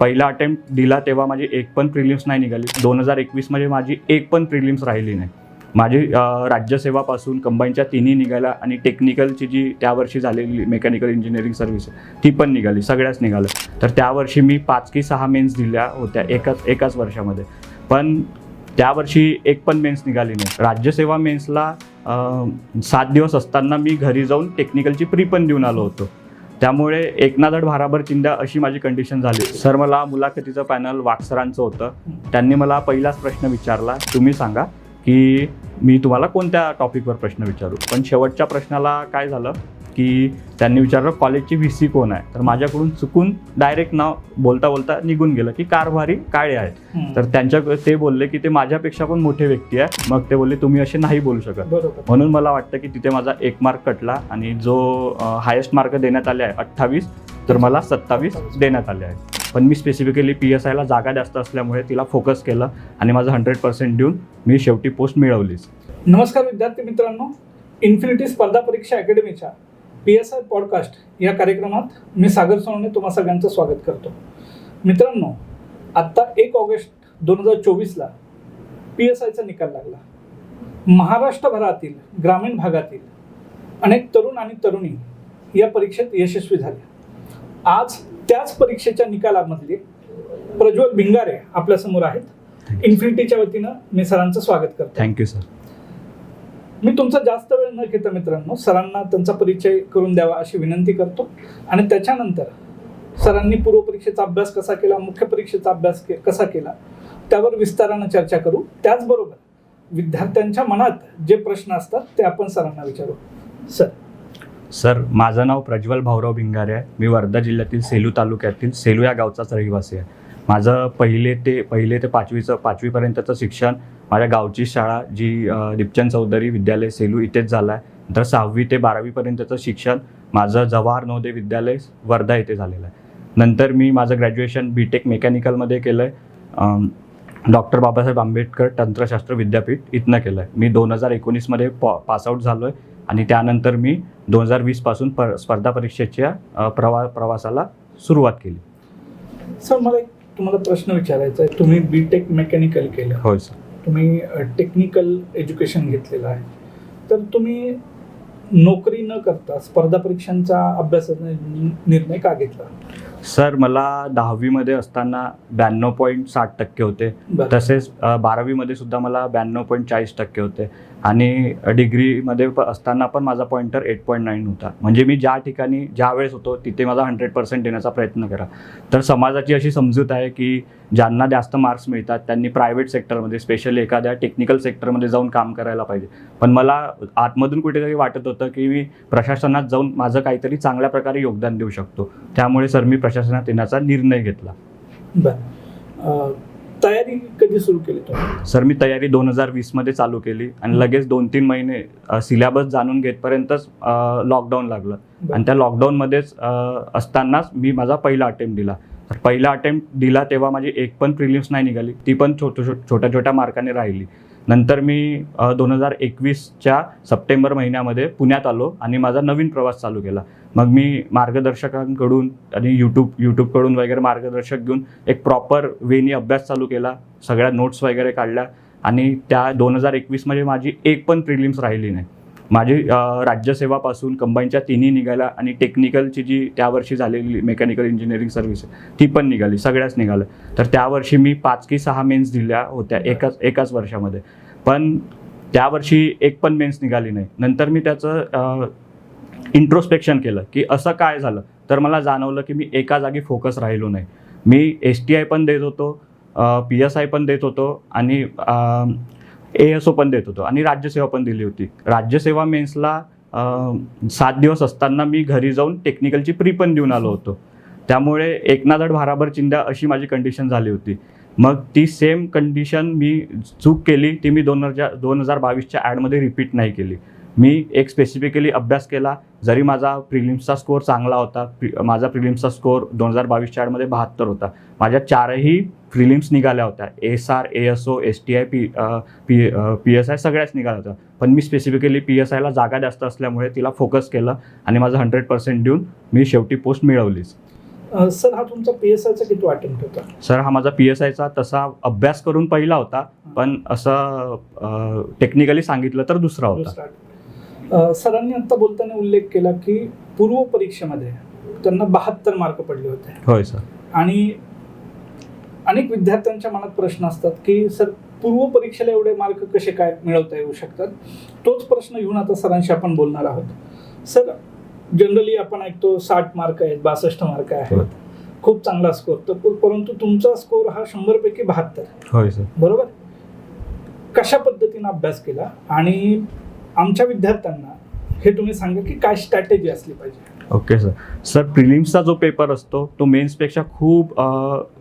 पहिला अटेम्प्ट दिला तेव्हा माझी एक पण प्रिलिम्स नाही निघाली. दोन हजार एकवीसमध्ये माझी एक पण प्रिलिम्स राहिली नाही. माझी राज्यसेवापासून कंबाईनच्या तिन्ही निघाल्या आणि टेक्निकलची जी त्यावर्षी झालेली मेकॅनिकल इंजिनिअरिंग सर्व्हिस ती पण निघाली सगळ्याच निघाल्या. तर त्यावर्षी मी पाच की सहा मेन्स दिल्या होत्या एकाच एकाच वर्षामध्ये. पण त्या वर्षी एक पण मेन्स निघाली नाही. राज्यसेवा मेन्सला सात दिवस असताना मी घरी जाऊन टेक्निकलची प्री पण देऊन आलो होतो. त्यामुळे एकनाधड भाराभर चिंध्या अशी माझी कंडिशन झाली सर मला मुलाखतीचं पॅनल वाक्सरांचं होतं. त्यांनी मला पहिलाच प्रश्न विचारला. तुम्ही सांगा की मी तुम्हाला कोणत्या टॉपिकवर प्रश्न विचारू? पण शेवटच्या प्रश्नाला काय झालं? की त्यांनी विचारलं कॉलेजची व्ही सी कोण आहे? तर माझ्याकडून चुकून डायरेक्ट नाव बोलता बोलता निघून गेलं की कारभारी काळे आहेत. तर त्यांच्या ते बोलले की ते माझ्यापेक्षा पण मोठे व्यक्ती आहे मग ते बोलले तुम्ही असे नाही बोलू शकत. म्हणून मला वाटतं की तिथे माझा एक मार्क कटला आणि जो हायेस्ट मार्क देण्यात आले आहे अठ्ठावीस तर मला सत्तावीस देण्यात आले आहे पण मी स्पेसिफिकली पी एस आयला जागा जास्त असल्यामुळे तिला फोकस केलं आणि माझं हंड्रेड पर्सेंट देऊन मी शेवटी पोस्ट मिळवलीच. नमस्कार विद्यार्थी मित्रांनो. इन्फिनिटी स्पर्धा परीक्षा अकॅडमीच्या पी एस आय पॉडकास्ट या कार्यक्रमात मी सागर सोनवणे तुम्हा सगळ्यांचं स्वागत करतो. मित्रांनो आत्ता एक ऑगस्ट दोन हजार चोवीसला पी एस आयचा निकाल लागला. महाराष्ट्रभरातील ग्रामीण भागातील अनेक तरुण आणि तरुणी या परीक्षेत यशस्वी झाले. आज त्याच परीक्षेच्या निकालामधले प्रज्वल भिंगारे आपल्यासमोर आहेत. इन्फिनिटीच्या वतीनं मी सरांचं स्वागत करतो. थँक्यू सर मी तुमचा जास्त वेळ न घेता मित्रांनो सरांना त्यांचा परिचय करून द्यावा अशी विनंती करतो. आणि त्याच्यानंतर सरांनी पूर्व परीक्षेचा अभ्यास कसा केला मुख्य परीक्षेचा अभ्यास के- कसा केला त्यावर विस्तारानं चर्चा करू. त्याचबरोबर विद्यार्थ्यांच्या मनात जे प्रश्न असतात ते आपण सरांना विचारू. सर. सर माझं नाव प्रज्वल भाऊराव भिंगारे आहे. मी वर्धा जिल्ह्यातील सेलू तालुक्यातील सेलू या गावचाच रहिवासी आहे. माझं पहिले ते पहिले ते पाचवीचं पाचवीपर्यंतचं शिक्षण माझ्या गावची शाळा जी दीपचंद चौधरी विद्यालय सेलू इथेच झालं आहे नंतर सहावी ते बारावीपर्यंतचं शिक्षण माझं जवाहर नवोदय विद्यालय वर्धा येथे झालेलं आहे. नंतर मी माझं ग्रॅज्युएशन बी टेक मेकॅनिकलमध्ये केलं आहे डॉक्टर बाबासाहेब आंबेडकर तंत्रशास्त्र विद्यापीठ इथनं केलं आहे मी दोन हजार एकोणीसमध्ये पॉ पासआउट झालो आहे आणि त्यानंतर मी दोन हजार वीसपासून पर स्पर्धा परीक्षेच्या प्रवा प्रवासाला सुरुवात केली. सर मला एक तुम्हाला प्रश्न विचारायचा आहे. तुम्ही बी टेक मेकॅनिकल केलं. होय सर तुम्ही टेक्निकल एज्युकेशन घेतलेलं आहे. तर तुम्ही नोकरी न करता स्पर्धा परीक्षांचा अभ्यासाचा निर्णय का घेतला? सर मला दहावीमध्ये असताना ब्याण्णव पॉईंट साठ टक्के होते. तसेच बारावीमध्ये सुद्धा मला ब्याण्णव पॉईंट चाळीस टक्के होते. आणि डिग्रीमध्ये असताना पण माझा पॉईंटर एट पॉईंट नाईन होता. म्हणजे मी ज्या ठिकाणी ज्या वेळेस होतो तिथे माझा हंड्रेड पर्सेंट देण्याचा प्रयत्न करा. तर समाजाची अशी समजूत आहे की ज्यांना जास्त मार्क्स मिळतात त्यांनी प्रायव्हेट सेक्टरमध्ये स्पेशली एखाद्या टेक्निकल सेक्टरमध्ये जाऊन काम करायला पाहिजे. पण मला आतमधून कुठेतरी वाटत होतं की मी प्रशासनात जाऊन माझं काहीतरी चांगल्या प्रकारे योगदान देऊ शकतो. त्यामुळे सर मी प्रशासनात येण्याचा निर्णय घेतला. बरं. तयारी कधी सुरू केली सर मी तयारी दोन हजार वीसमध्ये चालू केली आणि लगेच दोन तीन महिने सिलेबस जाणून घेतपर्यंतच लॉकडाऊन लागलं. आणि त्या लॉकडाऊनमध्येच अ, असतानाच मी माझा पहिला अटेम्प्ट दिला. तर पहिला अटेम्प्ट दिला तेव्हा माझी एक पण प्रिलिम्स नाही निघाली. ती पण छोट छोट्या छोट्या मार्काने राहिली. नंतर मी दोन हजार एकवीसच्या सप्टेंबर महिन्यामध्ये पुण्यात आलो आणि माझा नवीन प्रवास चालू केला. मग मी मार्गदर्शकांकडून आणि यूट्यूब यूट्यूबकडून वगैरे मार्गदर्शक घेऊन एक प्रॉपर वेनी अभ्यास चालू केला सगळ्या नोट्स वगैरे काढल्या आणि त्या दोन हजार एकवीसमध्ये माझी एक पण प्रिलिम्स राहिली नाही. माझी राज्यसेवापासून कंबाईनच्या तिन्ही निघाल्या आणि टेक्निकलची जी त्या वर्षी झालेली मेकॅनिकल इंजिनिअरिंग सर्व्हिस ती पण निघाली सगळ्याच निघाल्या. तर त्या वर्षी मी पाच की सहा मेन्स दिल्या होत्या एकाच एकाच वर्षामध्ये. पण त्या वर्षी एक पण मेन्स निघाली नाही. नंतर मी त्याचं इंट्रोस्पेक्शन केलं की असं काय झालं? तर मला जाणवलं की मी एका जागी फोकस राहिलो नाही. मी एस टी आय पण देत होतो पी एस आय पण देत होतो आणि ए एस ओ पण देत होतो आणि राज्यसेवा पण दिली होती. राज्यसेवा मेन्सला सात दिवस असताना मी घरी जाऊन टेक्निकलची प्री पण देऊन आलो होतो. त्यामुळे एकनादड भाराभर चिंध्या अशी माझी कंडिशन झाली होती. मग ती सेम कंडिशन मी चूक केली ती मी दोन हजार दोन हजार बावीसच्या ॲडमध्ये रिपीट नाही केली. मी एक स्पेसिफिकली अभ्यास केला. जरी माझा प्रिलिम्सचा स्कोअर चांगला होता प्रि माझा प्रिलिम्सचा स्कोअर दोन हजार बावीसच्या ॲडमध्ये बहात्तर होता. माझ्या चारही प्रिलिम्स निघाल्या होत्या. S R A S O S T I P P P S I सगळ्याच निघाल्या होत्या. पण मी स्पेसिफिकली पी एस आयला जागा जास्त असल्यामुळे तिला फोकस केलं आणि माझं हंड्रेड पर्सेंट देऊन मी शेवटी पोस्ट मिळवलीच. सर हा तुमचा पी एस आयचा किती अटेम्प्ट होता? सर हा माझा पी एस आयचा तसा अभ्यास करून पहिला होता पण असं टेक्निकली सांगितलं तर दुसरा होता. सरांनी आता बोलताना उल्लेख केला की पूर्व परीक्षेमध्ये त्यांना बहात्तर मार्क पडले होते. होय सर. आणि अनेक विद्यार्थ्यांच्या मनात प्रश्न असतात की सर पूर्व परीक्षेला एवढे मार्क कसे काय मिळवता येऊ शकतात? तोच प्रश्न घेऊन आता सरांशी आपण बोलणार आहोत. सर जनरली आपण ऐकतो साठ मार्क आहेत बासष्ट मार्क. आहेत. खूप चांगला स्कोर. तर परंतु तुमचा स्कोर हा शंभर पैकी बहात्तर बरोबर? कशा पद्धतीने अभ्यास केला आणि आमच्या विद्यार्थ्यांना हे तुम्ही सांगा की काय स्ट्रॅटेजी असली पाहिजे. ओके सर सर प्रिलिम्सचा जो पेपर असतो तो मेन्सपेक्षा खूप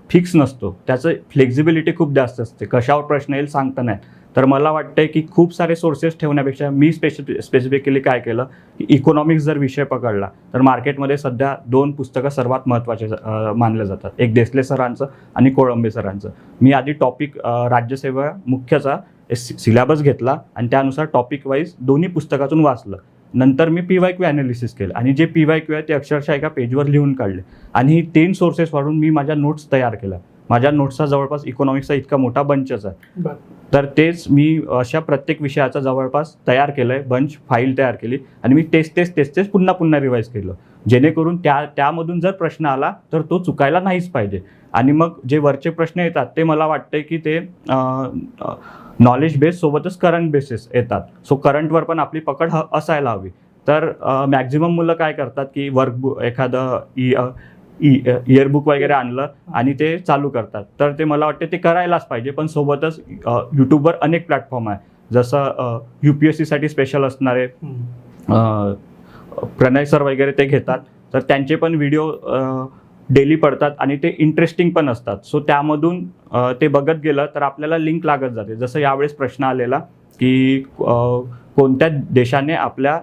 फिक्स नसतो. त्याचं फ्लेक्झिबिलिटी खूप जास्त असते. कशावर प्रश्न येईल सांगता नाही. तर मला वाटतं की खूप सारे सोर्सेस ठेवण्यापेक्षा मी स्पेसिफि स्पेसिफिकली काय केलं की इकॉनॉमिक्स जर विषय पकडला तर मार्केटमध्ये सध्या दोन पुस्तकं सर्वात महत्त्वाचे मानल्या मानले जातात. एक देसले सरांचं आणि कोळंबे सरांचं. मी आधी टॉपिक राज्यसेवा मुख्यचा सिलेबस घेतला आणि त्यानुसार टॉपिक वाईज दोन्ही पुस्तकातून वाचलं. नंतर मी पी वाय क्यू ॲनालिसिस केलं आणि जे पी वाय क्यू आहे ते अक्षरशः एका पेजवर लिहून काढले. आणि ही तीन सोर्सेस वाढून मी माझ्या नोट्स तयार केल्या. माझ्या नोट्सचा जवळपास इकॉनॉमिक्सचा इतका मोठा बंचच आहे. तर तेच मी अशा प्रत्येक विषयाचा जवळपास तयार केलं आहे बंच फाईल तयार केली आणि मी तेच तेच तेच तेच पुन्हा पुन्हा रिवाईज केलं. जेणेकरून त्या त्यामधून जर प्रश्न आला तर तो चुकायला नाहीच पाहिजे. आणि मग जे वरचे प्रश्न येतात ते मला वाटते की ते नॉलेज बेस सोबतच करंट बेसिस येतात. सो करंटवर पण आपली पकड ह असायला हवी. तर मॅक्झिमम मुलं काय करतात की वर्कबुक एखादं ई इयरबुक वगैरे आणलं आणि ते चालू करतात. तर ते मला वाटते ते करायलाच पाहिजे पण सोबतच यूट्यूबवर अनेक प्लॅटफॉर्म आहे. जसं यू पी एस सीसाठी स्पेशल असणारे प्रणय सर वगैरे ते घेतात. तर त्यांचे पण व्हिडिओ डेली पडतात आणि ते इंटरेस्टिंग पण असतात. सो त्यामधून ते बघत गेलं तर आपल्याला लिंक लागत जाते. जसं यावेळेस प्रश्न आलेला की कोणत्या देशाने आपल्या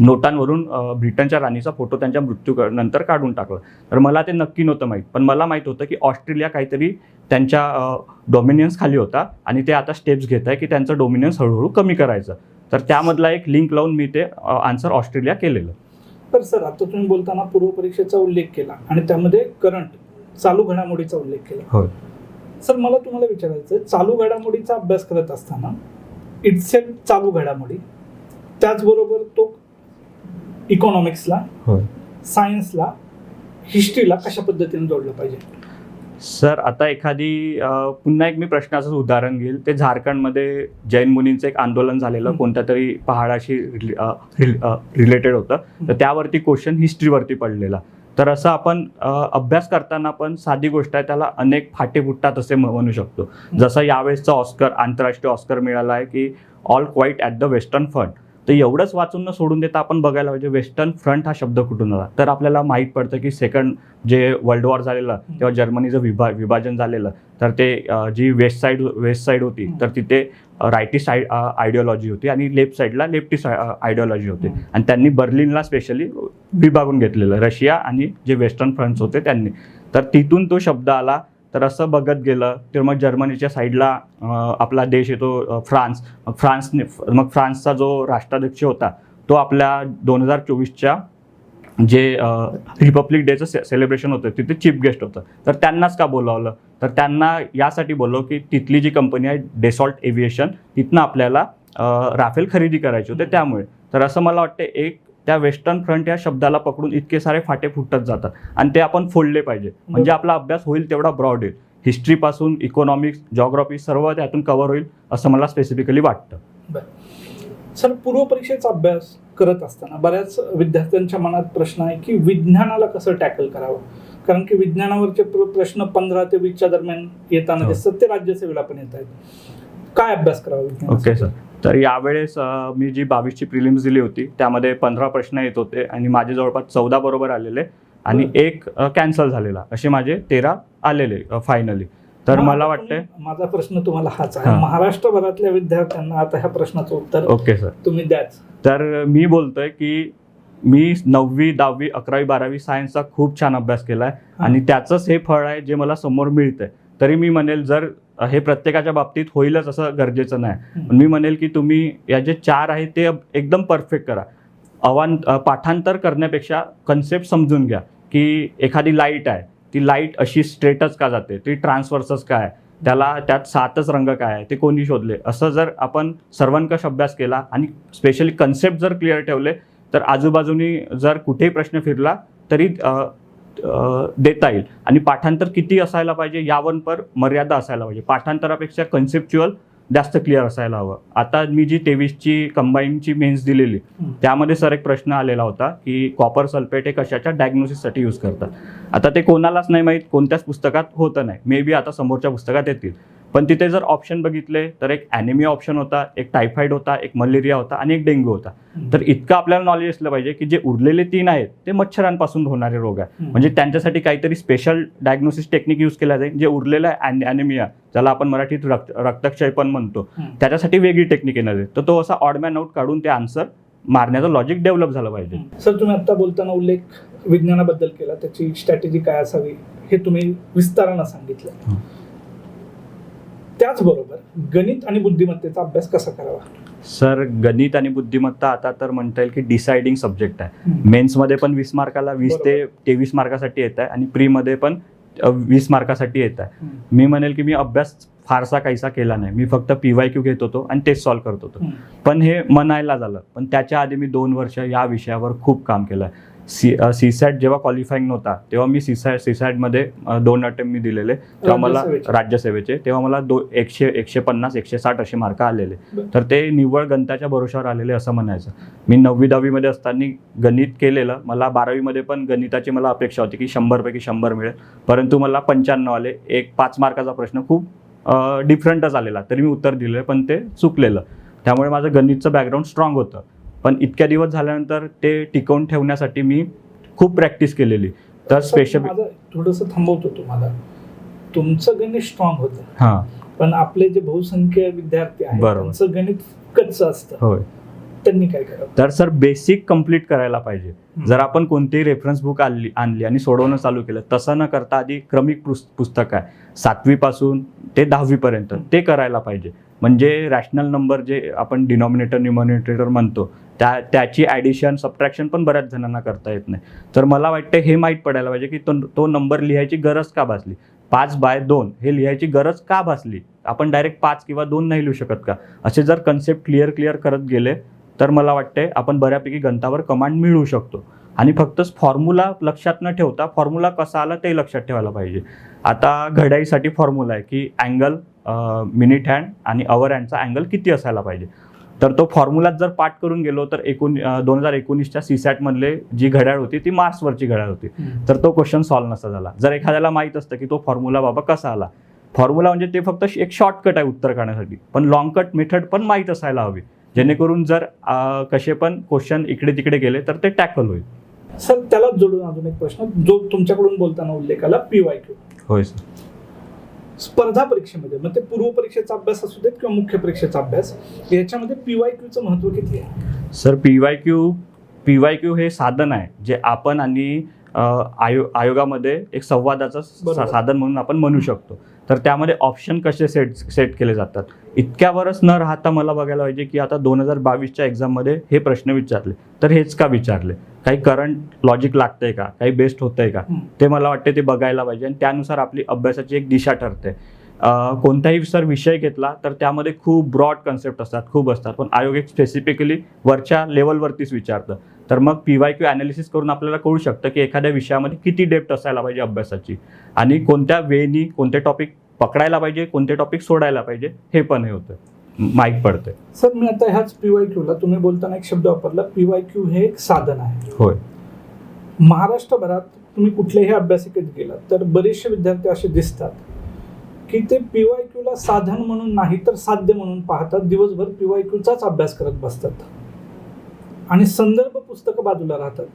नोटांवरून ब्रिटनच्या राणीचा फोटो त्यांच्या मृत्यू नंतर काढून टाकला. तर मला ते नक्की नव्हतं माहीत. पण मला माहीत होतं की ऑस्ट्रेलिया काहीतरी त्यांच्या डॉमिनियन्स खाली होता आणि ते आता स्टेप्स घेत आहे की त्यांचं डॉमिनियन्स हळूहळू कमी करायचं. तर त्यामधला एक लिंक लावून मी ते आन्सर ऑस्ट्रेलिया केलेलं. तर सर आता तुम्ही बोलताना पूर्व परीक्षेचा उल्लेख केला आणि त्यामध्ये करंट चालू घडामोडीचा उल्लेख केला. होय. सर मला तुम्हाला विचारायचं चालू घडामोडीचा अभ्यास करत असताना इट्सेल्फ चालू घडामोडी त्याचबरोबर तो इकॉनॉमिक्सला सायन्सला हिस्ट्रीला कशा पद्धतीने जोडलं पाहिजे? सर आता एखादी पुन्हा एक मी प्रश्नाचं उदाहरण घेईल. ते झारखंडमध्ये जैन मुनींचं एक आंदोलन झालेलं. कोणत्या तरी पहाडाशी रिलेटेड होतं. तर त्यावरती क्वेश्चन हिस्ट्रीवरती पडलेला. तर असं आपण अभ्यास करताना पण साधी गोष्ट आहे त्याला अनेक फाटे फुटतात असे म्हणू शकतो. जसं यावेळेसचा ऑस्कर आंतरराष्ट्रीय ऑस्कर मिळाला आहे की All Quiet at the Western Front तर एवढंच वाचून न सोडून देता आपण बघायला पाहिजे वेस्टर्न फ्रंट हा शब्द कुठून आला तर आपल्याला माहीत पडतं की सेकंड जे वर्ल्ड वॉर झालेलं तेव्हा जर्मनीचं विभा विभाजन झालेलं तर ते जी वेस्ट साईड वेस्ट साईड होती. तर तिथे रायटी साईड आयडिओलॉजी होती आणि लेफ्ट साईडला लेफ्टी आयडिओलॉजी होती. आणि त्यांनी बर्लिनला स्पेशली विभागून घेतलेलं रशिया आणि जे वेस्टर्न फ्रंट्स होते त्यांनी तर तिथून तो शब्द आला तर असं बघत गेलं तर मग जर्मनीच्या साईडला आपला देश येतो फ्रान्स. मग फ्रान्सने मग फ्रान्सचा जो राष्ट्राध्यक्ष होता तो आपल्या दोन हजार चोवीसच्या जे रिपब्लिक डेचं से सेलिब्रेशन होतं तिथे चीफ गेस्ट होतं. तर त्यांनाच का बोलावलं? तर त्यांना यासाठी बोललो की तिथली जी कंपनी आहे डेसॉल्ट एव्हिएशन तिथनं आपल्याला राफेल खरेदी करायची होते त्यामुळे. तर असं मला वाटतं एक त्या वेस्टर्न फ्रंट या शब्दाला पकडून इतके सारे फाटे फुटत जातात. आणि ते आपण फोडले पाहिजे. म्हणजे आपला अभ्यास होईल तेवढा ब्रॉड येईल. हिस्ट्रीपासून इकॉनॉमिक्स जॉग्रफी सर्व त्यातून कव्हर होईल असं मला स्पेसिफिकली वाटतं. सर पूर्व परीक्षेचा अभ्यास करत असताना बऱ्याच विद्यार्थ्यांच्या मनात प्रश्न आहे की विज्ञानाला कसं टॅकल करावं? कारण की विज्ञानावरचे प्र- प्रश्न पंधरा ते वीसच्या दरम्यान येताना हो. दिसतात ते राज्यसेवेला पण येत आहेत. काय अभ्यास करावा? ओके सर तर यावेळेस मी जी बावीसची प्रिलिम्स दिली होती त्यामध्ये पंधरा प्रश्न येत होते आणि माझे जवळपास चौदा बरोबर आलेले आणि. एक कॅन्सल झालेला. असे माझे तेरा आलेले फायनली तर मला वाटतंय माझा प्रश्न तुम्हाला हाच आहे. महाराष्ट्रभरातल्या विद्यार्थ्यांना आता ह्या प्रश्नाचं उत्तर ओके सर तुम्ही द्याच. तर मी बोलतोय की मी नववी दहावी अकरावी बारावी सायन्सचा खूप छान अभ्यास केला आहे आणि त्याचंच हे फळ आहे जे मला समोर मिळतंय. तरी मी म्हणेल जर हे प्रत्येकाच्या बाबतीत होईलच असं गरजेचं नाही. मी म्हणेल की तुम्ही या जे चार आहेत ते एकदम परफेक्ट करा. अवान पाठांतर करण्यापेक्षा कन्सेप्ट समजून घ्या की एखादी लाइट आहे ती लाइट अशी स्ट्रेटच का जाते ती ट्रान्सवर्सच काय आहे? त्याला त्यात सातच रंग काय आहे ते कोणी शोधले? असं जर आपण सर्वंकष अभ्यास केला आणि स्पेशली कन्सेप्ट जर क्लिअर ठेवले तर आजूबाजूनी जर कुठेही प्रश्न फिरला तरी देता येईल. आणि पाठांतर किती असायला पाहिजे यावर पर मर्यादा असायला पाहिजे. पाठांतरापेक्षा कन्सेप्च्युअल जास्त क्लिअर असायला हवं. आता मी जी तेवीसची कंबाईनची मेन्स दिलेली. त्यामध्ये सर एक प्रश्न आलेला होता की कॉपर सल्फेट हे कशाच्या डायग्नोसिससाठी यूज करतात? आता ते कोणालाच नाही माहीत कोणत्याच पुस्तकात होतं नाही. मे बी आता समोरच्या पुस्तकात येतील. पण तिथे जर ऑप्शन बघितले तर एक ॲनिमिया ऑप्शन होता एक टायफॉईड होता एक मलेरिया होता आणि एक डेंग्यू होता. तर इतकं आपल्याला नॉलेज असलं पाहिजे की जे उरलेले तीन आहेत ते मच्छरांपासून होणारे रोग आहे. म्हणजे त्यांच्यासाठी काहीतरी स्पेशल डायग्नोसिस टेक्निक यूज केला जाईल जे उरलेलं आहे ॲनिमिया ज्याला आपण मराठीत रक्त रक्तक्षय पण म्हणतो. त्याच्यासाठी वेगळी टेक्निक येणार आहे. तर तो असा ऑडमॅन आउट काढून ते आन्सर मारण्याचं लॉजिक डेव्हलप झालं पाहिजे. सर तुम्ही आता बोलताना उल्लेख विज्ञानाबद्दल केला त्याची स्ट्रॅटेजी काय असावी हे तुम्ही विस्तारानं सांगितलं. त्याचबरोबर गणित आणि बुद्धिमत्तेचा अभ्यास कसा करावा? सर गणित आणि बुद्धिमत्ता आता तर म्हणता येईल की डिसाइडिंग सब्जेक्ट आहे. मेन्समध्ये पण वीस मार्काला वीस ते तेवीस मार्कासाठी येत आहे आणि प्रीमध्ये पण वीस मार्कासाठी येत आहे. मी म्हणेल की मी अभ्यास फारसा काहीसा केला नाही. मी फक्त पी वाय क्यू घेत होतो आणि तेच सॉल्व्ह करत होतो. पण हे म्हणायला झालं. पण त्याच्या आधी मी दोन वर्ष या विषयावर खूप काम केलं आहे. सी सी सॅट जेव्हा क्वालिफाईंग नव्हता तेव्हा मी सी सॅट सी सॅटमध्ये दोन अटेम्प्ट मी दिलेले. तेव्हा मला राज्यसेवेचे. तेव्हा मला दो एकशे एकशे पन्नास एकशे साठ असे मार्क आलेले. तर ते निव्वळ गणिताच्या भरोशावर आलेले असं म्हणायचं. मी नववी दहावीमध्ये असताना गणित केलेलं. मला बारावीमध्ये पण गणिताची मला अपेक्षा होती की शंभरपैकी शंभर मिळेल. परंतु मला पंच्याण्णव आले. एक पाच मार्काचा प्रश्न खूप डिफरंटच आलेला. तरी मी उत्तर दिलं पण ते चुकलेलं. त्यामुळे माझं गणितचं बॅकग्राऊंड स्ट्रॉंग होतं. पण इतक्या दिवस झाल्यानंतर ते टिकवून ठेवण्यासाठी मी खूप प्रॅक्टिस केलेली. तर स्पेशल माझं थोडंसं थांबवतो तुम्हाला. तुमचं गणित स्ट्रॉंग होतं. हां. पण आपले जे बहुसंख्य विद्यार्थी आहेत बरोबर. त्यांचं गणित कच्चं असतं. होय. त्यांनी काय करावं? तर सर बेसिक कंप्लीट करायला पाहिजे. जर आपण कोणतीही रेफरन्स बुक आणली आणली आणि सोडवणं चालू केलं तसं न करता आधी क्रमिक पुस- पुस्तक आहे. सातवीपासून ते दहावीपर्यंत ते करायला पाहिजे. म्हणजे रॅशनल नंबर जे आपण डिनॉमिनेटर न्युमॉनिटेटर म्हणतो त्या त्याची ॲडिशन सबट्रॅक्शन पण बऱ्याच जणांना करता येत नाही. तर मला वाटतं हे माहीत पडायला पाहिजे की तो तो नंबर लिहायची गरज का भासली? पाच बाय दोन हे लिहायची गरज का भासली? आपण डायरेक्ट पाच किंवा दोन नाही लिहू शकत का? असे जर कन्सेप्ट क्लिअर क्लिअर करत गेले तर मला वाटते आपण बऱ्यापैकी गणितावर कमांड मिळवू शकतो. आणि फक्त फॉर्म्युला लक्षात न ठेवता फॉर्म्युला कसा आला ते लक्षात ठेवायला पाहिजे. आता घड्याळीसाठी फॉर्म्युला आहे की अँगल मिनिट हँड आणि अवर हँडचा अँगल किती असायला पाहिजे. तर तो फॉर्म्युलात जर पाठ करून गेलो तर एकूण दोन हजार एकोणीसच्या सीसॅटमधले जी घड्याळ होती ती मार्सवरची घड्याळ होती. तर तो क्वेश्चन सॉल्व्ह नसता झाला. जर एखाद्याला माहीत असतं की तो फॉर्म्युला बाबा कसा आला. फॉर्म्युला म्हणजे ते फक्त एक शॉर्टकट आहे उत्तर काढण्यासाठी. पण लॉंग कट मेथड पण माहीत असायला हवी. जेणेकरून जर कसे पण क्वेश्चन इकडे तिकडे गेले तर ते टॅकल होईल. सर त्याला जोडून अजून एक प्रश्न. जो तुमच्याकडून बोलताना उल्लेख आला पीवाय क्यू. होय सर. स्पर्धा परीक्षेमध्ये मग ते पूर्व परीक्षेचा अभ्यास असू देत किंवा मुख्य परीक्षेचा अभ्यास याच्यामध्ये पीवाय क्यूचं महत्त्व किती आहे? Sir P Y Q P Y Q हे साधन आहे जे आपण आणि आयो आयोगामध्ये एक संवादाचं. साधन म्हणून आपण म्हणू शकतो. तर त्यामध्ये ऑप्शन कसे सेट सेट केले जातात? इतक्यावरच न राहता मला बघायला पाहिजे की आता दोन हजार बावीसच्या एक्झाममध्ये हे प्रश्न विचारले. तर हेच का विचारले? काही करंट लॉजिक लागतंय का? काही बेस्ट होतंय का. ते मला वाटते ते बघायला पाहिजे आणि त्यानुसार आपली अभ्यासाची एक दिशा ठरते. कोणताही सर विषय घेतला तर त्यामध्ये खूप ब्रॉड कन्सेप्ट असतात खूप असतात. पण आयोग एक स्पेसिफिकली वरच्या लेवलवरतीच विचारतं. तर मग पी वाय क्यू अनालिसिस करून आपल्याला कळू शकतं की एखाद्या विषयामध्ये किती डेप्थ असायला पाहिजे अभ्यासाची. आणि कोणत्या वेनी कोणते टॉपिक पकडायला पाहिजे कोणते टॉपिक सोडायला पाहिजे हे पण हे होतं. माहीत पडतं सर मी आता ह्याच पीवाय क्यूला तुम्ही बोलताना एक शब्द वापरला. पीवाय क्यू हे एक साधन आहे. होय. महाराष्ट्रभरात तुम्ही कुठल्याही अभ्यासिकेत गेलात तर बरेचसे विद्यार्थी असे दिसतात की ते पीवाय क्यूला साधन म्हणून नाही तर साध्य म्हणून पाहतात. दिवसभर पीवाय क्यूचाच अभ्यास करत बसतात. आणि संदर्भ पुस्तकं बाजूला राहतात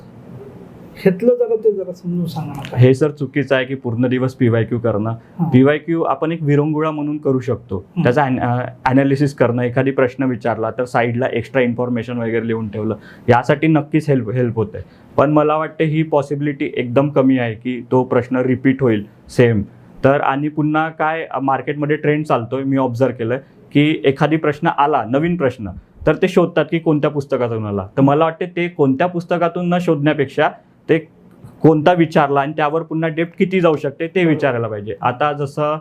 ह्यातलं जरा ते जरा समजून सांगा. हे सर चुकीचं आहे की पूर्ण दिवस पी वाय क्यू करणं हां. पी वाय क्यू आपण एक विरंगुळा म्हणून करू शकतो. त्याचा अनालिसिस करणं एखादी प्रश्न विचारला तर साईडला एक्स्ट्रा इन्फॉर्मेशन वगैरे लिहून ठेवलं यासाठी नक्कीच हेल्प हेल्प होते पण मला वाटते ही पॉसिबिलिटी एकदम कमी आहे की तो प्रश्न रिपीट होईल सेम तर आणि पुन्हा काय मार्केटमध्ये ट्रेंड चालतोय मी ऑब्झर्व केलं की एखादी प्रश्न आला नवीन प्रश्न तर ते शोधतात की कोणत्या पुस्तकातून आला. तर मला वाटते ते कोणत्या पुस्तकातून न शोधण्यापेक्षा ते कोणता विचारला आणि त्यावर पुन्हा डेप्थ किती जाऊ शकते ते विचारायला पाहिजे. आता जसं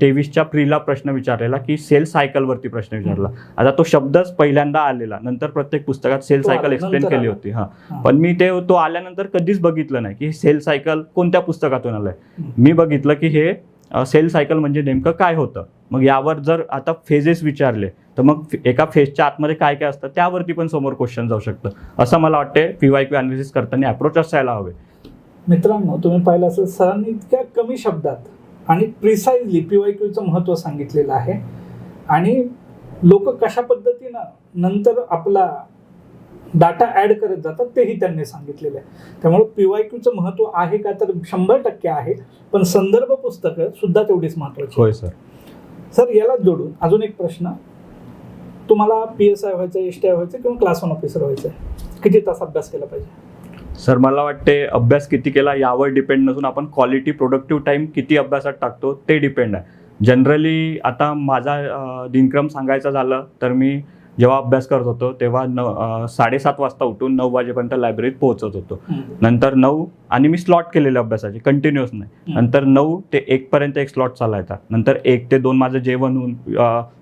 तेवीसच्या प्रीला प्रश्न विचारलेला की सेल सायकलवरती प्रश्न विचारला. आता तो शब्दच पहिल्यांदा आलेला. नंतर प्रत्येक पुस्तकात सेल सायकल एक्सप्लेन केली. होती. हा. पण मी ते तो आल्यानंतर कधीच बघितलं नाही की सेल सायकल कोणत्या पुस्तकातून आलंय. मी बघितलं की हे सेल सायकल म्हणजे नेमकं काय होतं? मग यावर जर आता फेजेस विचारले तर मग एका फेजच्या आतमध्ये काय काय असतं त्यावरती पण समोर क्वेश्चन जाऊ शकतं. असं मला वाटते पीवाय क्यू अनालिसिस करताना अप्रोच असायला हवे. मित्रांनो तुम्ही पाहिलं असेल सरांनी इतक्या कमी शब्दात आणि प्रिसाइजली पीवाय क्यूचं महत्त्व सांगितलेलं आहे. आणि लोक कशा पद्धतीनं नंतर आपला डाटा ॲड करत जातात तेही त्यांनी सांगितलेलं आहे. त्यामुळे पीवाय क्यूचं महत्त्व आहे का तर शंभर टक्के आहे पण संदर्भ पुस्तकं सुद्धा तेवढीच महत्त्वाची होय सर. सर याला जोडून अजून एक प्रश्न. तुम्हाला पी एस आय व्हायचं एस टी आय व्हायचं किंवा क्लास वन ऑफिसर व्हायचं आहे? किती तास अभ्यास केला पाहिजे? सर मला वाटते अभ्यास किती केला यावर डिपेंड नसून आपण क्वालिटी प्रोडक्टिव्ह टाइम किती अभ्यासात टाकतो ते डिपेंड आहे. जनरली आता माझा दिनक्रम सांगायचा झालं तर मी जेव्हा अभ्यास करत होतो तेव्हा न साडेसात वाजता उठून नऊ वाजेपर्यंत लायब्ररीत पोहोचत होतो. नंतर नऊ आणि मी स्लॉट केलेले अभ्यासाचे कंटिन्युअस नाही. नंतर नऊ ते एक पर्यंत एक स्लॉट चालायचा. नंतर एक ते दोन माझं जेवण होऊन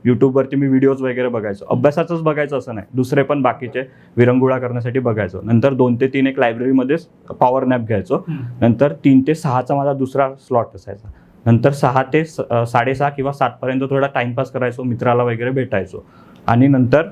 युट्यूबवरती मी व्हिडिओज वगैरे बघायचो. अभ्यासाचंच बघायचं असं नाही. दुसरे पण बाकीचे विरंगुळा करण्यासाठी बघायचो. नंतर दोन ते तीन एक लायब्ररीमध्येच पॉवर नॅप घ्यायचो. नंतर तीन ते सहाचा माझा दुसरा स्लॉट असायचा. नंतर सहा ते साडेसहा किंवा सातपर्यंत थोडा टाइमपास करायचो मित्राला वगैरे भेटायचो. आणि नंतर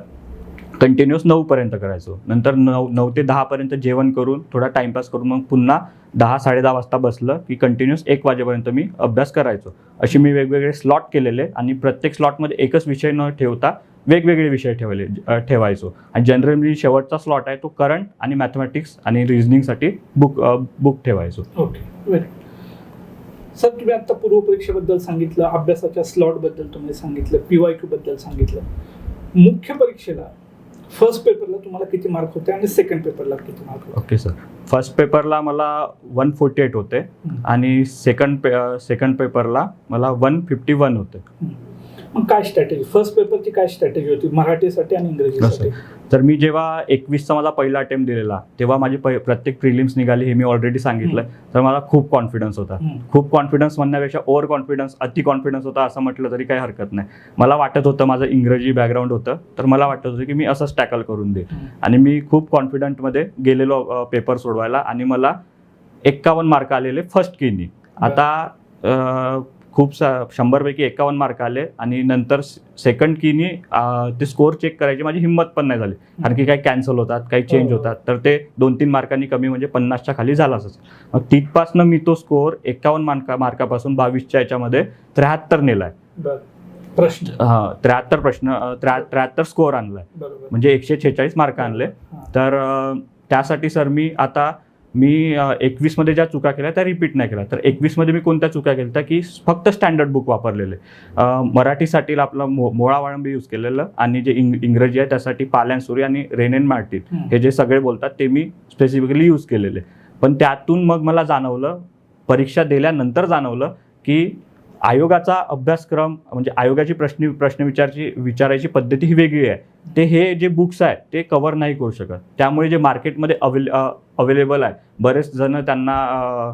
कंटिन्युअस नऊपर्यंत करायचो. नंतर नऊ नऊ ते दहापर्यंत जेवण करून थोडा टाइमपास करून मग पुन्हा दहा साडेदहा वाजता बसलं की कंटिन्युअस एक वाजेपर्यंत मी अभ्यास करायचो. असे मी वेगवेगळे स्लॉट केलेले आणि प्रत्येक स्लॉटमध्ये एकच विषय न ठेवता वेगवेगळे विषय ठेवले ठेवायचो. आणि जनरली शेवटचा स्लॉट आहे तो करंट आणि मॅथमॅटिक्स आणि रिझनिंगसाठी बुक बुक ठेवायचो. ओके सर तुम्ही आता पूर्व परीक्षेबद्दल सांगितलं अभ्यासाच्या स्लॉटबद्दल तुम्ही सांगितलं पी वाय सांगितलं. मुख्य परीक्षेला फर्स्ट पेपरला तुम्हाला किती मार्क होते आणि सेकंड पेपरला किती मार्क होते? ओके सर फर्स्ट पेपरला मला वन फोर्टी एट होते. आणि सेकंड पे सेकंड पेपरला मला वन फिफ्टी वन होते मग काय स्ट्रॅटेजी फर्स्ट पेपरची काय स्ट्रॅटेजी होती? मराठीसाठी आणि इंग्रजीसाठी? तर मी जेव्हा एकवीसचा माझा पहिला अटेम्प्ट दिलेला तेव्हा माझी प्रत्येक प्रिलिम्स निघाली हे मी ऑलरेडी सांगितलं. तर मला खूप कॉन्फिडन्स होता. खूप कॉन्फिडन्स म्हणण्यापेक्षा ओव्हर कॉन्फिडन्स अति कॉन्फिडन्स होता असं म्हटलं तरी काही हरकत नाही. मला वाटत होतं माझं इंग्रजी बॅकग्राऊंड होतं तर मला वाटत होतं की मी असंच टॅकल करून हम्म. आणि मी खूप कॉन्फिडंटमध्ये गेलेलो पेपर सोडवायला आणि मला एक्कावन्न मार्क आलेले फर्स्ट कीनी आता खूप सा शंभरपैकी एक्कावन्न मार्क आले आणि नंतर सेकंड कीनी ते स्कोअर चेक करायची माझी हिंमत पण नाही झाली. कारण की काही कॅन्सल होतात काही चेंज हो. होतात. तर ते दोन तीन मार्कांनी कमी म्हणजे पन्नासच्या खाली झालाच मग तिथपासनं मी तो स्कोअर एक्कावन्न मार्का मार्कापासून बावीसच्या याच्यामध्ये त्र्याहत्तर नेलाय. प्रश्न. हा, त्र्याहत्तर प्रश्न त्र्याहत्तर स्कोअर आणलाय. म्हणजे एकशे छेचाळीस मार्क आणले. तर त्यासाठी सर मी आता मी एकवीसमध्ये ज्या चुका केल्या त्या रिपीट नाही केल्या. तर एकवीसमध्ये मी कोणत्या चुका केल्या? त्या की फक्त स्टँडर्ड बुक वापरलेले. मराठीसाठी आपलं मो मोळा वाळंबी यूज केलेलं आणि जे इंग इंग्रजी आहे त्यासाठी पाल्यानसुरी आणि रेनेन मार्टिन. हे जे सगळे बोलतात ते मी स्पेसिफिकली यूज केलेले. पण त्यातून मग मला जाणवलं परीक्षा दिल्यानंतर जाणवलं की आयोगाचा अभ्यासक्रम म्हणजे आयोगाची प्रश्न प्रश्न विचारची विचारायची पद्धती ही वेगळी आहे. ते हे जे बुक्स आहेत ते कव्हर नाही करू शकत. त्यामुळे जे मार्केटमध्ये अवेल अवेलेबल आहे बरेच जण त्यांना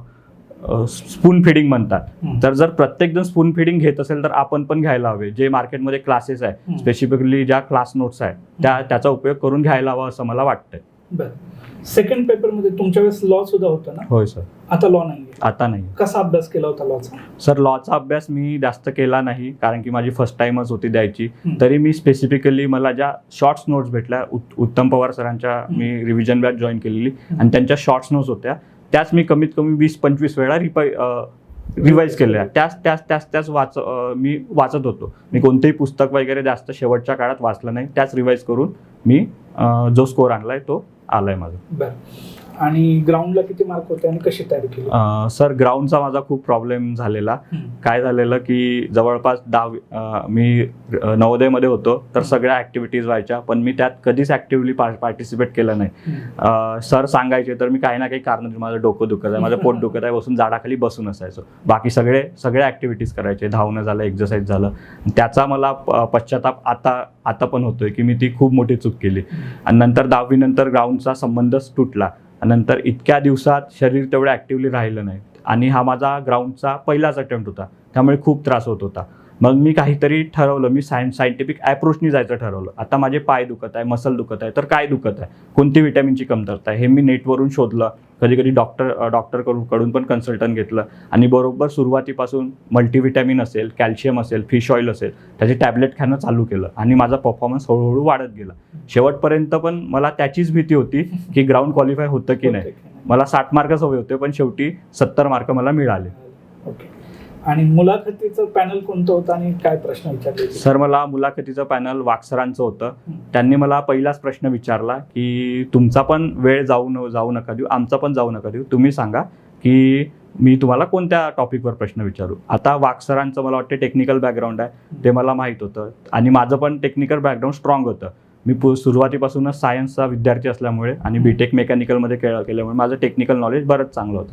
स्पून फिडिंग म्हणतात. तर जर प्रत्येकजण स्पून फिडिंग घेत असेल तर आपण पण घ्यायला हवे. जे मार्केटमध्ये क्लासेस आहे. स्पेसिफिकली ज्या क्लास नोट्स आहे त्या त्याचा उपयोग करून घ्यायला हवा असं मला वाटतंय. बरं. सेकंड पेपरमध्ये तुमच्या वेळेस लॉ सुद्धा होतं ना? होय सर आता लॉ नाही आता नाही. कसा अभ्यास केला होता लॉचा सर लॉचा अभ्यास मी जास्त केला नाही कारण की माझी फर्स्ट टाइमच होती द्यायची. हम्म. तरी मी स्पेसिफिकली मला ज्या शॉर्ट्स नोट्स भेटल्या उत- उत्तम पवार सरांच्या मी रिव्हिजन बॅच जॉईन केलेली. आणि त्यांच्या शॉर्ट्स नोट्स होत्या. त्याच मी कमीत कमी वीस पंचवीस वेळा रिपाय रिवाईज केलेल्या त्याच त्याच त्याच त्याच वाच अ, मी वाचत होतो. मी कोणतेही पुस्तक वगैरे जास्त शेवटच्या काळात वाचलं नाही. त्याच रिवाईज करून मी अ, जो स्कोर आणलाय तो आलाय माझं. बरं. आणि ग्राउंडला किती मार्क होते आणि कशी तयारी केली? अ, सर ग्राउंडचा माझा खूप प्रॉब्लेम झालेला. हम्म. काय झालेलं की जवळपास दहावी अं, मी अं, नवोदयमध्ये होतो तर सगळ्या ॲक्टिव्हिटीज व्हायच्या पण मी त्यात कधीच ॲक्टिव्हली पार्टिसिपेट केलं नाही. हम्म. अं, सर सांगायचे तर मी काही ना काही कारण माझं डोकं दुखत आहे माझं पोट दुखत आहे बसून झाडाखाली बसून असायचो. बाकी सगळे सगळे ॲक्टिव्हिटीज करायचे धावणं झालं एक्झरसाईज झालं. त्याचा मला प- पश्चाताप आता आता पण होतोय की मी ती खूप मोठी चूक केली. आणि नंतर दहावीनंतर ग्राउंडचा संबंधच तुटला. नंतर इतक्या दिवसात शरीर तेवढं ॲक्टिव्हली राहिलं नाही. आणि हा माझा ग्राउंडचा पहिलाच अटेम्प्ट होता. त्यामुळे खूप त्रास होत होता. मग मी काहीतरी ठरवलं मी सायन्स सायंटिफिक ॲप्रोचनी जायचं ठरवलं. आता माझे पाय दुखत आहे मसल दुखत आहे तर काय दुखत आहे? कोणती विटॅमिनची कमतरता आहे? हे मी नेटवरून शोधलं. कधी कधी डॉक्टर डॉक्टरकडून कडून पण कन्सल्टंट घेतलं. आणि बरोबर सुरुवातीपासून मल्टीव्हिटॅमिन असेल कॅल्शियम असेल फिश ऑइल असेल त्याचे टॅबलेट खाणं चालू केलं. आणि माझा परफॉर्मन्स हळूहळू वाढत गेला. शेवटपर्यंत पण मला त्याचीच भीती होती की ग्राउंड क्वालिफाय होतं की नाही. मला साठ मार्कच हवे होते पण शेवटी सत्तर मार्क मला मिळाले. आणि मुलाखतीचं पॅनल कोणतं होतं आणि काय प्रश्न विचारले? सर मला मुलाखतीचं पॅनल वाकसरांचं होतं. त्यांनी मला पहिलाच प्रश्न विचारला की तुमचा पण वेळ जाऊ न जाऊ नका देऊ आमचा पण जाऊ नका देऊ. तुम्ही सांगा की मी तुम्हाला कोणत्या टॉपिकवर प्रश्न विचारू? आता वाकसरांचं मला वाटतं टेक्निकल बॅकग्राऊंड आहे. ते मला माहीत होतं. आणि माझं पण टेक्निकल बॅकग्राऊंड स्ट्रॉंग होतं. मी पु सुरुवातीपासूनच सायन्सचा विद्यार्थी असल्यामुळे आणि बी टेक मेकॅनिकलमध्ये के केल्यामुळे माझं टेक्निकल नॉलेज बरंच चांगलं होतं.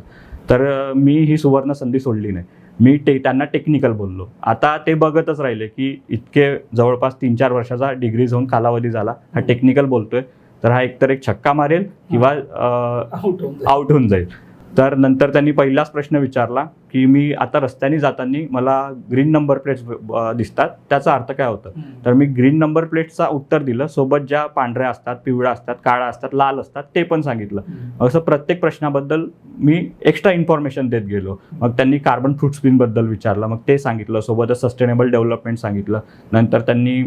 तर मी ही सुवर्ण संधी सोडली नाही. मी ते त्यांना टेक्निकल बोललो. आता ते बघतच राहिले की इतके जवळपास तीन चार वर्षाचा डिग्री जाऊन कालावधी झाला. हा टेक्निकल बोलतोय. तर हा एकतर एक छक्का मारेल किंवा आउट होऊन जाईल. तर नंतर त्यांनी पहिलाच प्रश्न विचारला की मी आता रस्त्याने जाताना मला ग्रीन नंबर प्लेट्स दिसतात त्याचा अर्थ काय होतं. तर मी ग्रीन नंबर प्लेट्सचा उत्तर दिलं सोबत ज्या पांढऱ्या असतात पिवळ्या असतात काळ्या असतात लाल असतात ते पण सांगितलं. असं प्रत्येक प्रश्नाबद्दल मी एक्स्ट्रा इन्फॉर्मेशन देत गेलो. मग त्यांनी कार्बन फुटस्प्रिंटबद्दल विचारलं मग ते सांगितलं सोबतच सस्टेनेबल डेव्हलपमेंट सांगितलं. नंतर त्यांनी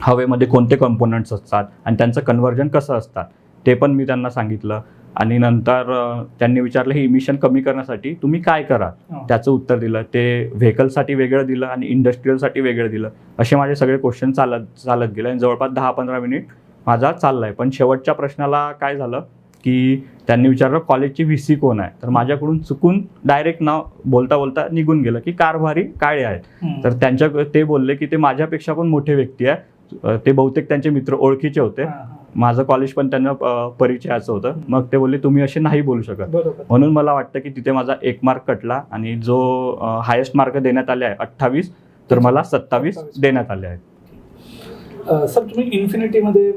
हवेमध्ये कोणते कंपोनंट्स असतात आणि त्यांचं कन्व्हर्जन कसं असतात ते पण मी त्यांना सांगितलं. आणि नंतर त्यांनी विचारलं हे इमिशन कमी करण्यासाठी तुम्ही काय करा. त्याचं उत्तर दिलं ते व्हेकलसाठी वेगळं दिलं आणि इंडस्ट्रीयलसाठी वेगळं दिलं. असे माझे सगळे क्वेश्चन चालत चालत गेले आणि जवळपास दहा पंधरा मिनिट माझा चालला आहे पण शेवटच्या प्रश्नाला काय झालं की त्यांनी विचारलं कॉलेजची व्ही सी कोण आहे? तर माझ्याकडून चुकून डायरेक्ट नाव बोलता बोलता निघून गेलं की कारभारी काळे आहेत. तर त्यांच्या ते बोलले की ते माझ्यापेक्षा पण मोठे व्यक्ती आहे ते बहुतेक त्यांचे मित्र ओळखीचे होते. माझं कॉलेज पण त्यांना परिचयाचं होतं. मग ते बोलले तुम्ही असे नाही बोलू शकत. म्हणून मला वाटतं की तिथे माझा एक मार्क कटला आणि जो हायेस्ट मार्क देण्यात आले आहे अठ्ठावीस तर मला सत्तावीस 27 देण्यात आले आहेत. सर तुम्ही इन्फिनिटीमध्ये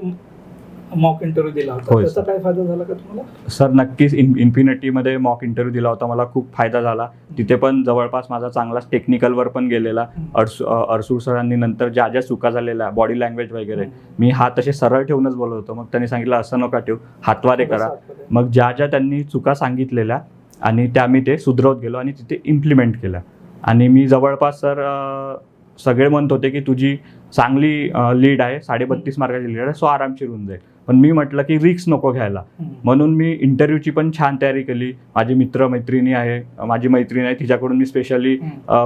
मॉक इंटरव्ह्यू दिला होता. होय, त्याचा सर. काय फायदा झाला का तुम्हाला? सर नक्कीच इन इन्फिनिटीमध्ये मॉक इंटरव्ह्यू दिला होता. मला खूप फायदा झाला. तिथे पण जवळपास माझा चांगलाच टेक्निकलवर पण गेलेला. अडसू अ, अडसूळ सरांनी नंतर ज्या ज्या चुका झालेल्या बॉडी लँग्वेज वगैरे मी हात तसे सरळ ठेवूनच बोलत होतो. मग त्यांनी सांगितलं असं नका ठेवू. हातवारे करा. मग ज्या ज्या त्यांनी चुका सांगितलेल्या आणि त्या मी ते सुधरवत गेलो आणि तिथे इम्प्लिमेंट केल्या. आणि मी जवळपास सर अ, सगळे म्हणत होते की तुझी चांगली लीड आहे. साडेबत्तीस मार्काची लीड आहे. सो आरामशीर होऊन जाईल. पण मी म्हटलं की रिक्स नको घ्यायला. म्हणून मी इंटरव्ह्यूची पण छान तयारी केली. माझी मित्र मैत्रिणी आहे माझी मैत्रीण आहे तिच्याकडून मी स्पेशली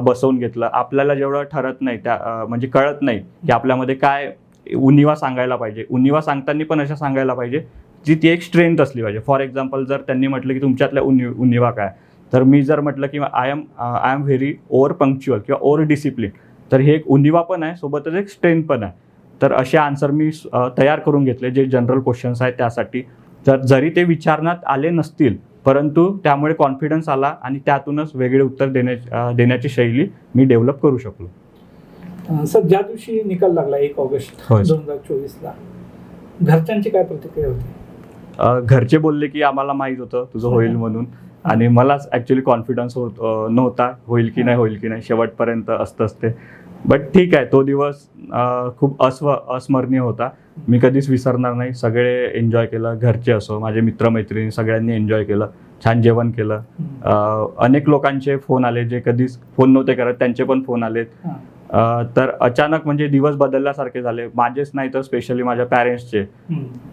बसवून घेतलं. आपल्याला जेवढं ठरत नाही त्या म्हणजे कळत नाही की आपल्यामध्ये काय उनिवा सांगायला पाहिजे. उनिवा सांगताना पण अशा सांगायला पाहिजे जी ती एक स्ट्रेंथ असली पाहिजे. फॉर एक्झाम्पल जर त्यांनी म्हटलं की तुमच्यातल्या उनि उनिवा काय? तर मी जर म्हटलं की I am I am very over punctual किंवा ओव्हर डिसिप्लिन तर हे एक उनिवा पण आहे सोबतच एक स्ट्रेंथ पण आहे. तर असे आन्सर मी तयार करून घेतले जे जनरल क्वेश्चन्स आहेत त्यासाठी. तर जरी ते विचारण्यात आले नसतील परंतु त्यामुळे कॉन्फिडन्स आला आणि त्यातूनच वेगळे उत्तर देण्या देण्याची शैली मी डेव्हलप करू शकलो. सर ज्या दिवशी निकाल लागला एक ऑगस्ट. दोन हजार चोवीसला घरच्यांची काय प्रतिक्रिया होती? घरचे बोलले की आम्हाला माहीत होतं तुझं होईल म्हणून. आणि मलाच ॲक्च्युली कॉन्फिडन्स होत नव्हता होईल की नाही होईल की नाही शेवटपर्यंत असतंच ते बट ठीक आहे तो दिवस खूप अस्व अस्मरणीय होता. मी कधीच विसरणार नाही. सगळे एन्जॉय केलं. घरचे असो माझे मित्रमैत्रिणी सगळ्यांनी एन्जॉय केलं. छान जेवण केलं. अनेक लोकांचे फोन आले जे कधीच फोन नव्हते करत. त्यांचे पण फोन आलेत. अ, तर अचानक म्हणजे दिवस बदलल्यासारखे झाले. माझेच नाही तर स्पेशली माझ्या पॅरेंट्सचे.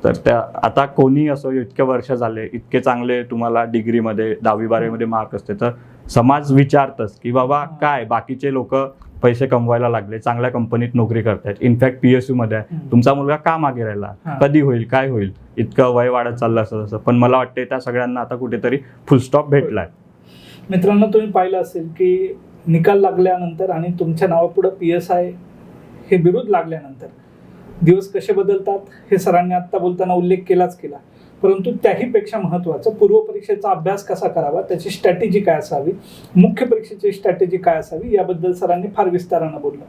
तर त्या आता कोणी असो इतके वर्ष झाले इतके चांगले तुम्हाला डिग्रीमध्ये दहावी बारावीमध्ये मार्क असते. तर समाज विचारतच की बाबा काय? बाकीचे लोक पैसे कमवायला लागले चांगल्या कंपनीत नोकरी करतायत. इनफॅक्ट पी एसमध्ये आहे. तुमचा मुलगा का मागे राहिला. कधी होईल? काय होईल? इतकं वय वाढत चाललं असं तसं. पण मला वाटते त्या सगळ्यांना आता कुठेतरी फुलस्टॉप भेटलाय. मित्रांनो तुम्ही पाहिलं असेल की निकाल लागल्यानंतर आणि तुमच्या नावापुढं पी एस आय हे बिरुद लागल्यानंतर दिवस कसे बदलतात हे सरांनी आत्ता बोलताना उल्लेख केलाच केला. परंतु त्याहीपेक्षा महत्त्वाचं पूर्वपरीक्षेचा अभ्यास कसा करावा त्याची स्ट्रॅटेजी काय असावी मुख्य परीक्षेची स्ट्रॅटेजी काय असावी याबद्दल सरांनी फार विस्तारानं बोललं.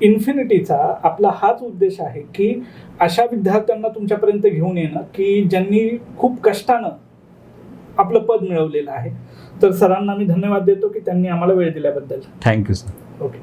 इन्फिनिटीचा आपला हाच उद्देश आहे की अशा विद्यार्थ्यांना तुमच्यापर्यंत घेऊन येणं की ज्यांनी खूप कष्टानं आपलं पद मिळवलेलं आहे. तर सरांना मी धन्यवाद देतो की त्यांनी आम्हाला वेळ दिल्याबद्दल. Thank you sir okay